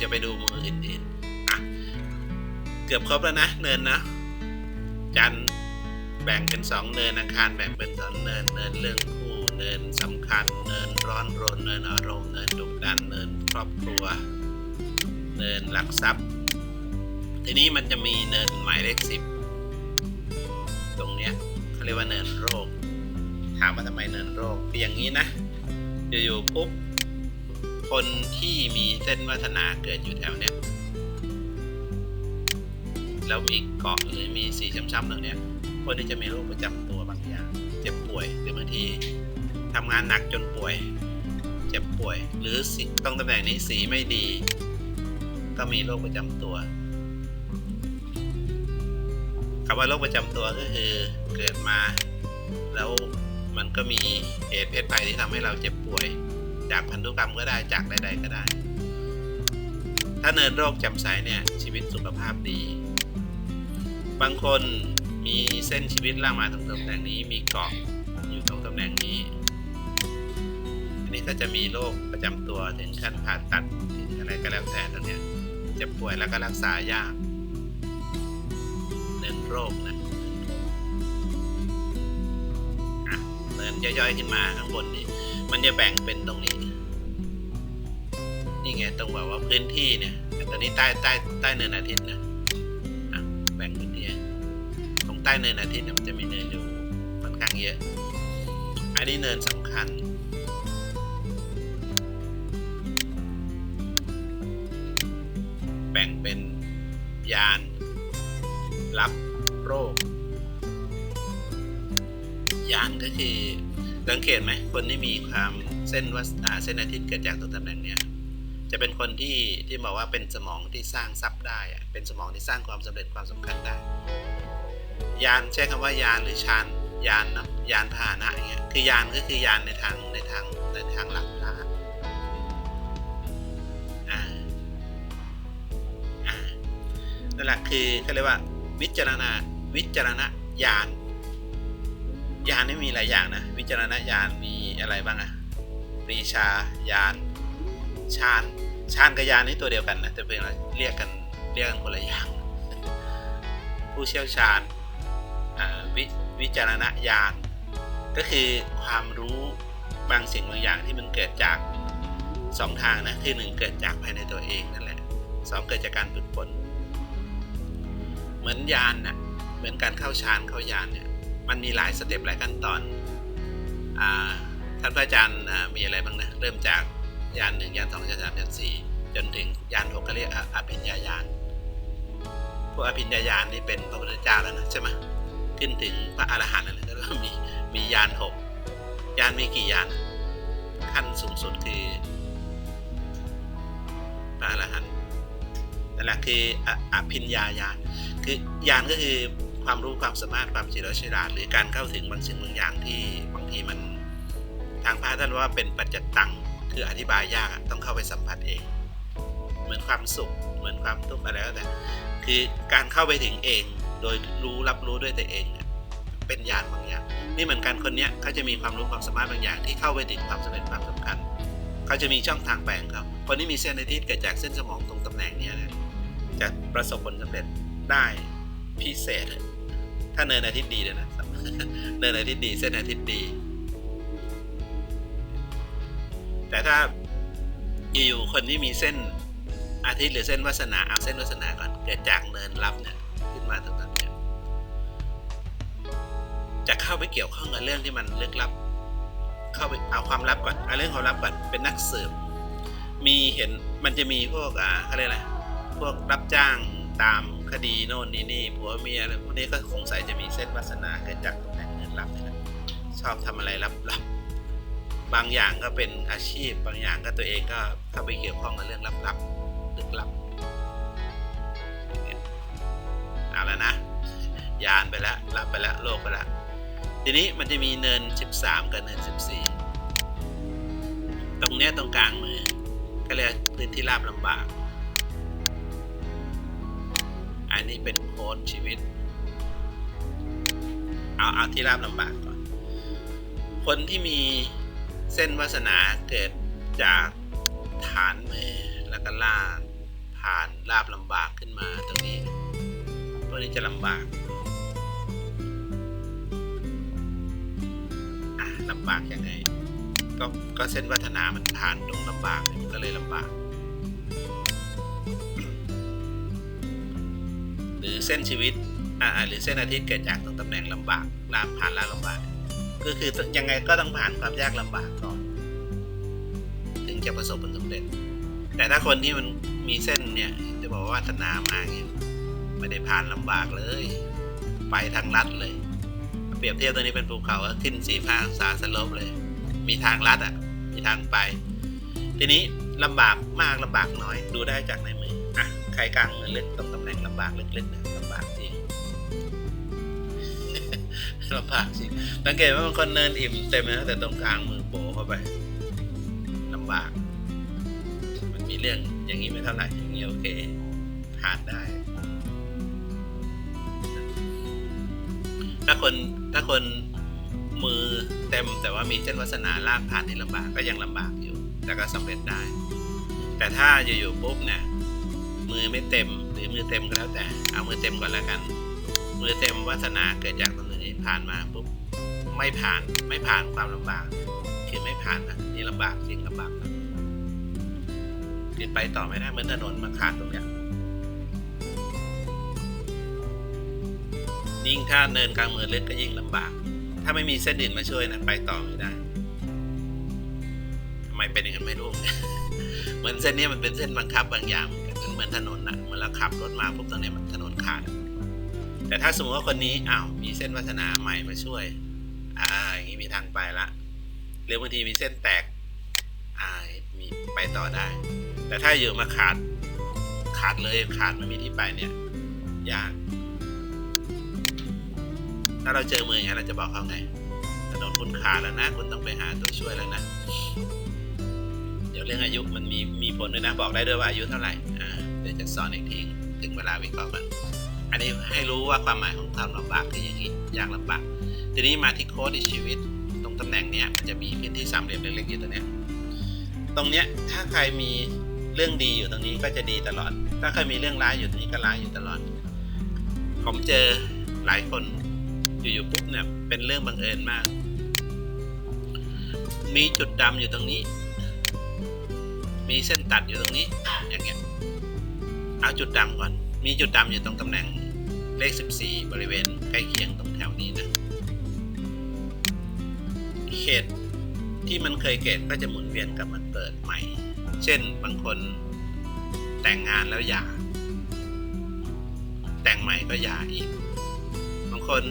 จะไปดูมืออื่นๆเกือบครบแล้วนะเนินนะ จันแบ่งเป็นสองเนินอังคารแบ่งเป็นสองเนินเนินเรื่องคู่เนินสำคัญ เนินร้อนรนเนินอารมณ์เนินดุดันเนินครอบครัว เนินหลักทรัพย์ ทีนี้มันจะมีเนินหมายเลขสิบตรงเนี้ยเขาเรียกว่าเนินโรคถามว่าทำไมเนินโรคเป็นอย่างนี้นะอยู่ๆปุ๊บ คนที่มีเส้นวัฒนาเกิดอยู่แถวเนี้ยแล้วมีเกาะหรือมีสีช้ำๆตรงเนี้ยคนที่จะมีโรคประจำตัวบางอย่าง เจ็บป่วยหรือบางทีทำงานหนักจนป่วย เจ็บป่วย หรือสีตรงตำแหน่งนี้สีไม่ดี ก็มีโรคประจำตัวคำว่าโรคประจำตัวก็คือเกิดมา แล้วมันก็มีเหตุเพศภัยที่ทำให้เราเจ็บป่วย จากพันธุกรรมก็ได้จากใดๆก็ได้ ถ้าเนินโรคจำใสเนี่ยชีวิตสุขภาพดี บางคนมีเส้นชีวิตล่างมาตรงตำแหน่งนี้มีเกาะอยู่ตรงตำแหน่งนี้ อันนี้ก็จะมีโรคประจำตัวถึงขั้นผ่าตัดถึงอะไรก็แล้วแต่ตรงเนี้ยจ็บป่วยแล้วก็รักษายากเนินโรคนะอะเนินย่อยๆขึ้นมาข้างบนนี้ มันจะแบ่งเป็นตรงนี้ นี่ไงตรงแบบว่าพื้นที่เนี่ยตอนนี้ใต้ใต้ใต้เนินอาทิตย์นะแบ่งพื้นที่ตรงใต้เนินอาทิตย์เนี่ยมันจะมีเนินอยู่ค่อนข้างเยอะ อันนี้เนินสำคัญแบ่งเป็นยาน รับโรค ยานก็คือ สังเกตไหมคนที่มีความเส้นวัสอ่าเส้นอาทิตย์เกิดจากตัวตำแหน่งเนี้ยจะเป็นคนที่ที่บอกว่าเป็นสมองที่สร้างทรัพย์ได้อะเป็นสมองที่สร้างความสำเร็จความสำคัญได้ ยานใช้คำว่ายานหรือชานยานเนาะยานพาหนะอย่างเงี้ยคือยานก็คือยานในทางในทางในทางหลักพระอ่าอ่านั่นแหละคือเขาเรียกว่า วิจารณาวิจารณญาณ ยานนี่มีหลายอย่างนะ วิจารณญาณมีอะไรบ้างอะปรีชาญาณชาญชาญกับญาณนี่ตัวเดียวกันนะแต่เป็นเรียกกันเรียกกันคนละอย่าง ผู้เชี่ยวชาญวิวิจารณญาณก็คือความรู้บางสิ่งบางอย่างที่มันเกิดจากสองทางนะคือหนึ่งเกิดจากภายในตัวเองนั่นแหละสองเกิดจากการฝึกฝนเหมือนญาณนะเหมือนการเข้าฌานเข้ายานเนี่ย มันมีหลายสเต็ปหลายขั้นตอนอท่านพระอาจารย์มีอะไรบ้างนะเริ่มจากยานหนึ่งยานสองยานสามยานสี่จนถึงยานหกก็เรียกออภิญญายานพวกอภิญญายานนี่เป็นพระพุทธเจ้าแล้วนะใช่ไหมขึ้นถึงพระอรหันต์แหละก็มีมียานหกยานมีกี่ยานขั้นสูงสุดคือพระอรหันต์นั่นแหละคือออภิญญายานคือยานก็คือ ความรู้ความสามารถความเฉลียวฉลาดหรือการเข้าถึงบางสิ่งบางอย่างที่บางทีมัน ทางพระท่านว่าเป็นปัจจตังคืออธิบายยากต้องเข้าไปสัมผัสเอง เหมือนความสุข เหมือนความทุกข์อะไรก็แต่คือการเข้าไปถึงเอง โดยรู้รับรู้ด้วยตัวเองเป็นญาณบางอย่างนี่เหมือนกันคนเนี้ยเขาจะมีความรู้ความสามารถบางอย่าง ที่เข้าไปถึงความสำเร็จความสำคัญเขาจะมีช่องทางแปลงเขาคนที่มีเส้นอาทิตย์เกิดจากเส้นสมองตรงตำแหน่งเนี้ยนะจะประสบผลสำเร็จได้พิเศษ ถ้าเนินอาทิตย์ดีเลยนะเนินอาทิตย์ดีเส้นอาทิตย์ดี แต่ถ้าอยู่ๆคนที่มีเส้นอาทิตย์หรือเส้นวาสนาเอาเส้นวาสนาก่อนเกิดจากเนินลับเนี่ยขึ้นมาตรงนั้นเนี่ยจะเข้าไปเกี่ยวข้องกับเรื่องที่มันลึกลับ เข้าไปเอาความลับก่อนเอาเรื่องความลับก่อนเป็นนักสืบมีเห็นมันจะมีพวกอ่าเขาเรียกอะไรพวกรับจ้างตาม คดีโน่นนี่นี่ผัวเมียอะไรพวกนี้ก็สงสัยจะมีเส้นวาสนาเกิดจากตำแหน่งเงินลับนี่แหละชอบทำอะไรลับๆบางอย่างก็เป็นอาชีพ บางอย่างก็ตัวเองก็เข้าไปเกี่ยวข้องกับเรื่องลับๆลึกลับเนี่ยเอาแล้วนะยานไปแล้วรับไปแล้วโลกไปแล้วทีนี้มันจะมีเนิน 13 กับเนิน 14 ตรงเนี้ยตรงกลางมือก็เรียกพื้นที่ราบลำบาก เป็นโค้ดชีวิต เอาเอาที่ราบลำบากก่อน คนที่มีเส้นวาสนาเกิดจากฐานมือแล้วก็ล่าผ่านลาบลำบากขึ้นมาตรงนี้พวกนี้จะลำบากลำบากยังไง ก็ก็เส้นวัฒนามันผ่านตรงลำบากมันก็เลยลำบาก หรือเส้นชีวิตอ่าหรือเส้นอาทิตย์เกิดจากตรงตำแหน่งลำบากลาผ่านลาลำบากก็คือยังไงก็ต้องผ่านความยากลำบากก่อน ถึงจะประสบผลสำเร็จ แต่ถ้าคนที่มันมีเส้นเนี่ยจะบอกว่าวัฒนามาเนี่ยไม่ได้ผ่านลำบากเลย ไปทางลัดเลย เปรียบเทียบตัวนี้เป็นภูเขาขึ้นสีฟ้างศาสลบเลย มีทางลัดอะมีทางไป ทีนี้ลำบากมากลำบากน้อย ดูได้จากในมือ ใครกลางมือลึกตรงตำแหน่งลำบากเลึกๆเนี่ยลำบากจริงลำบากจริงสังเกตว่าบางคนเนินอิ่มเต็มนะแต่ตรงกลางมือโผล่เข้าไปลำบาก มันมีเรื่องอย่างนี้ไม่เท่าไหร่อย่างนี้โอเคผ่านได้ ถ้าคนถ้าคนมือเต็มแต่ว่ามีเส้นวาสนาลากผ่านที่ลำบากก็ยังลำบากอยู่ แต่ก็สำเร็จได้ แต่ถ้าอยู่ๆปุ๊บเนี่ย มือไม่เต็มหรือมือเต็มก็แล้วแต่ เอามือเต็มก่อนแล้วกัน มือเต็มวาสนาเกิดจากตรงนี้ผ่านมาปุ๊บไม่ผ่านไม่ผ่านความลำบากคือไม่ผ่านนะนี่ลำบากจริงลำบากนะคือไปต่อไม่ได้เหมือนถนนมาขาดตรงเนี้ยยิ่งถ้าเนินกลางเมืองเล็กก็ยิ่งลำบาก ถ้าไม่มีเส้นดินมาช่วยนะไปต่อไม่ได้ทำไมเป็นอย่างนั้นไม่รู้เหมือนเส้นนี้มันเป็นเส้นบังคับบางอย่าง เหมือนถนนนะเมื่อเราขับรถมาปุ๊บตรงนี้มันถนนขาด แต่ถ้าสมมติว่าคนนี้อ้าวมีเส้นวัฒนาใหม่มาช่วย อ่าอย่างนี้มีทางไปละหรือบางทีมีเส้นแตกอ่ามีไปต่อได้ แต่ถ้าอยู่มาขาดขาดเลยขาดไม่มีที่ไปเนี่ยยากถ้าเราเจอมืออย่างนี้เราจะบอกเขาไงถนนคุณขาดแล้วนะคุณต้องไปหาตัวช่วยแล้วนะเดี๋ยวเรื่องอายุมันมีมีผลด้วยนะบอกได้ด้วยว่าอายุเท่าไหร่ เดี๋ยวจะสอนอีกทีถึงเวลาวิเคราะห์กันอันนี้ให้รู้ว่าความหมายของความลำบากคืออย่างนี้ยากลำบาก ทีนี้มาที่โค้ดในชีวิต ตรงตำแหน่งเนี้ยมันจะมีพื้นที่สามเหลี่ยมเล็กๆอยู่ตรงเนี้ยตรงเนี้ยถ้าใครมีเรื่องดีอยู่ตรงนี้ก็จะดีตลอด ถ้าใครมีเรื่องร้ายอยู่ตรงนี้ก็ร้ายอยู่ตลอด ผมเจอหลายคนอยู่ๆปุ๊บเนี่ยเป็นเรื่องบังเอิญมาก มีจุดดำอยู่ตรงนี้ มีเส้นตัดอยู่ตรงนี้อย่างเงี้ย เอาจุดดำก่อน มีจุดดำอยู่ตรงตำแหน่งเลข 14 บริเวณใกล้เคียงตรงแถวนี้นะ เขตที่มันเคยเกิดก็จะหมุนเวียนกลับมาเกิดใหม่ เช่นบางคนแต่งงานแล้วหย่า แต่งใหม่ก็หย่าอีก บางคน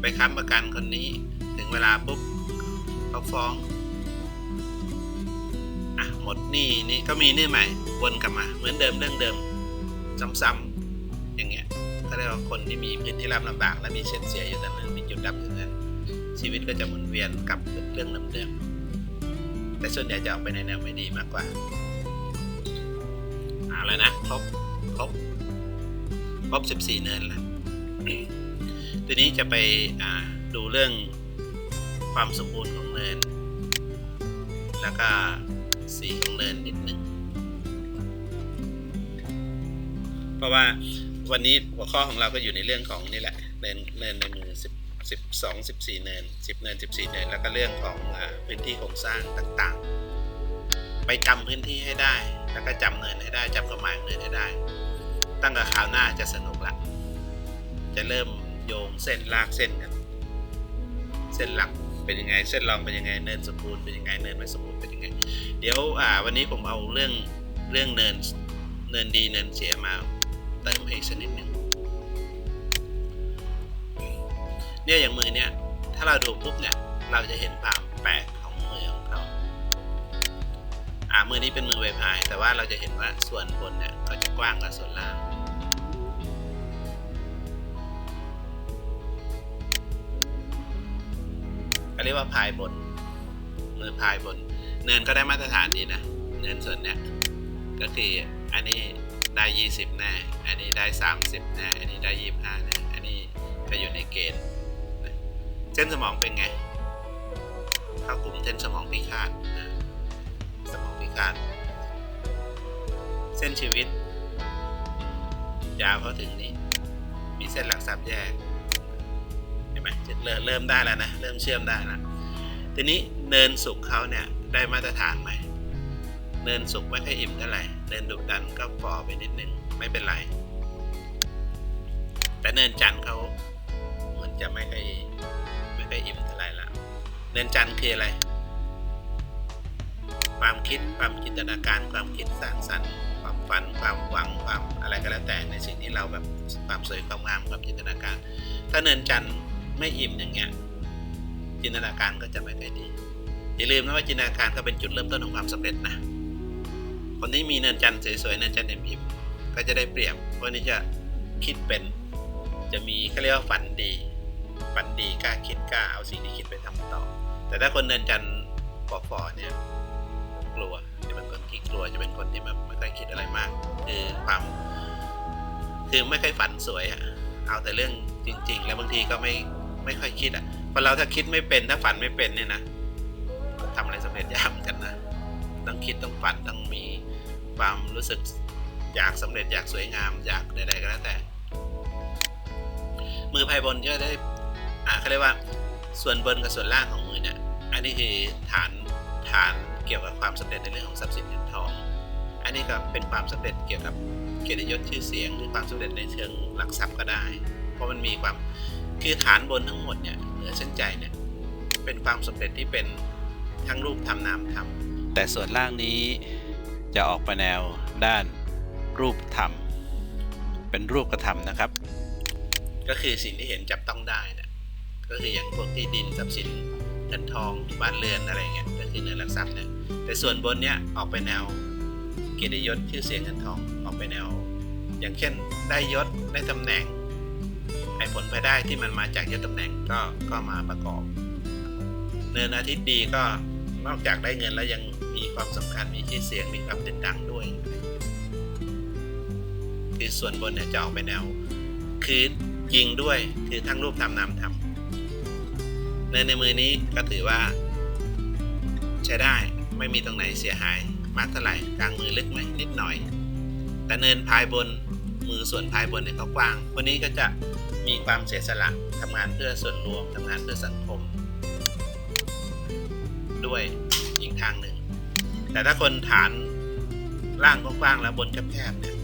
ไปค้ำประกันคนนี้ถึงเวลาปุ๊บเขาฟ้องอะหมดหนี้นี่ก็มีนี้ใหม่วนกลับมา เหมือนเดิมเรื่องเดิม ซ้ำๆอย่างเงี้ยก็เรียกว่าคนที่มีพื้นที่รับลำบากและมีเส้นเสียอยู่ตรงนั้นมีจุดดับอยู่ตรงนั้นชีวิตก็จะหมุนเวียนกลับเรื่องเดิมๆแต่ส่วนใหญ่จะออกไปในแนวไม่ดีมากกว่าเอาแล้วนะครบครบครบ14 เนินแล้วทีนี้จะไปดูเรื่องความสมบูรณ์ของเนิน แล้วก็สีของเนินนิดหนึ่ง เพราะว่าวันนี้หัวข้อของเราก็อยู่ในเรื่องของนี่แหละเนินเนินในมือสิบสิบสองสิบสี่เนินสิบเนินสิบสี่เนิน แล้วก็เรื่องของพื้นที่โครงสร้างต่างๆ ไปจำพื้นที่ให้ได้ แล้วก็จำเนินให้ได้จำความหมายของเนินให้ได้ ตั้งแต่คราวหน้าจะสนุกละ จะเริ่มโยงเส้นลากเส้นกันเส้นหลักเป็นยังไงเส้นรองเป็นยังไงเนินสมบูรณ์เป็นยังไงเนินไม่สมบูรณ์เป็นยังไง เดี๋ยวอ่าวันนี้ผมเอาเรื่องเรื่องเนินเนินดีเนินเสียมา ติมให้อีกสักนิดหนึ่งเนี่ยอย่างมือเนี่ย ถ้าเราดูปุ๊บเนี่ย เราจะเห็นความแปลกของมือของเขาอ่ามือนี้เป็นมือเวพาย แต่ว่าเราจะเห็นว่าส่วนบนเนี่ยเขาจะกว้างกว่าส่วนล่างเรียกว่าพายบนมือพายบน เนินก็ได้มาตรฐานดีนะ เนินส่วนเนี้ยก็คืออันนี้ ได้ 20 แน่ อันนี้ได้ 30 แน่ อันนี้ได้ 25 แน่ อันนี้ก็อยู่ในเกณฑ์เส้นสมองเป็นไง เข้ากลุ่มเส้นสมองพิฆาตสมองพิฆาตเส้นชีวิต ยาวเข้าถึงนี้ มีเส้นหลักทรัพย์แยกเห็นไหมเริ่มเริ่มได้แล้วนะ เริ่มเชื่อมได้แล้วทีนี้เนินสุขเขาเนี่ยได้มาตรฐานไหม เนินสุขไม่ค่อยอิ่มเท่าไหร่ เนินดุดันก็ฟอไปนิดนึงไม่เป็นไร แต่เนินจันทร์เขาเหมือนจะไม่ค่อยไม่ค่อยอิ่มเท่าไหร่ละเนินจันทร์คืออะไร ความคิดความจินตนาการความคิดสร้างสรรค์ความฝันความหวังความอะไรก็แล้วแต่ในสิ่งที่เราแบบความสวยความงามความจินตนาการ ถ้าเนินจันทร์ไม่อิ่มอย่างเงี้ยจินตนาการก็จะไม่ค่อยดีอย่าลืมนะว่าจินตนาการก็เป็นจุดเริ่มต้นของความสำเร็จนะ คนที่มีเนินจันทร์สวยๆเนินจันทร์อิ่มๆก็จะได้เปรียบเพราะนี่จะคิดเป็นจะมีเขาเรียกว่าฝันดีฝันดีกล้าคิดกล้าเอาสิ่งที่คิดไปทำต่อ แต่ถ้าคนเนินจันทร์ฝ่อๆเนี่ยกลัวจะเป็นคนที่กลัวจะเป็นคนที่แบบไม่ค่อยคิดอะไรมาก คือความคือไม่ค่อยฝันสวยอะเอาแต่เรื่องจริง ๆ แล้วบางทีก็ไม่ไม่ค่อยคิดอะพอเราถ้าคิดไม่เป็นถ้าฝันไม่เป็นเนี่ยนะทำอะไรสำเร็จยากเหมือนกันนะ ต้องคิดต้องฝันต้องมีความรู้สึกอยากสำเร็จอยากสวยงามอยากใดๆก็แล้วแต่ มือไพ่บนก็ได้อ่าเขาเรียกว่าส่วนบนกับส่วนล่างของมือเนี่ยอันนี้คือฐานฐานเกี่ยวกับความสำเร็จในเรื่องของทรัพย์สินเงินทอง อันนี้ก็เป็นความสำเร็จเกี่ยวกับเกียรติยศชื่อเสียงหรือความสำเร็จในเชิงหลักทรัพย์ก็ได้ เพราะมันมีความคือฐานบนทั้งหมดเนี่ยเหนือเส้นใจเนี่ยเป็นความสำเร็จที่เป็นทั้งรูปธรรมนามธรรม แต่ส่วนล่างนี้จะออกไปแนวด้านรูปธรรม เป็นรูปกระทำนะครับ ก็คือสิ่งที่เห็นจับต้องได้นะก็คืออย่างพวกที่ดินทรัพย์สินเงินทองบ้านเรือนอะไรเงี้ยก็คือเนื้อหลักทรัพย์เนี่ยแต่ส่วนบนเนี้ยออกไปแนวเกียรติยศชื่อเสียงเงินทองออกไปแนว อย่างเช่นได้ยศได้ตำแหน่งไอ้ผลภายได้ที่มันมาจากยศตำแหน่งก็ก็มาประกอบ เนินอาทิตย์ดีก็นอกจากได้เงินแล้วยัง มีความสำคัญมีชื่อเสียงมีความเด่นดังด้วย คือส่วนบนเนี่ยจะออกไปแนว คือยิงด้วยคือทั้งรูปธรรมนามธรรมเนินในมือนี้ก็ถือว่า ใช้ได้ไม่มีตรงไหนเสียหายมากเท่าไหร่กลางมือลึกไหมนิดหน่อย แต่เนินพายบนมือส่วนพายบนเนี่ยเขากว้างคนนี้ก็จะมีความเสียสละทำงานเพื่อส่วนรวมทำงานเพื่อสังคม ด้วยอีกทางหนึ่ง แต่ถ้าคนฐานล่างกว้างๆแล้วบนแคบๆเนี่ย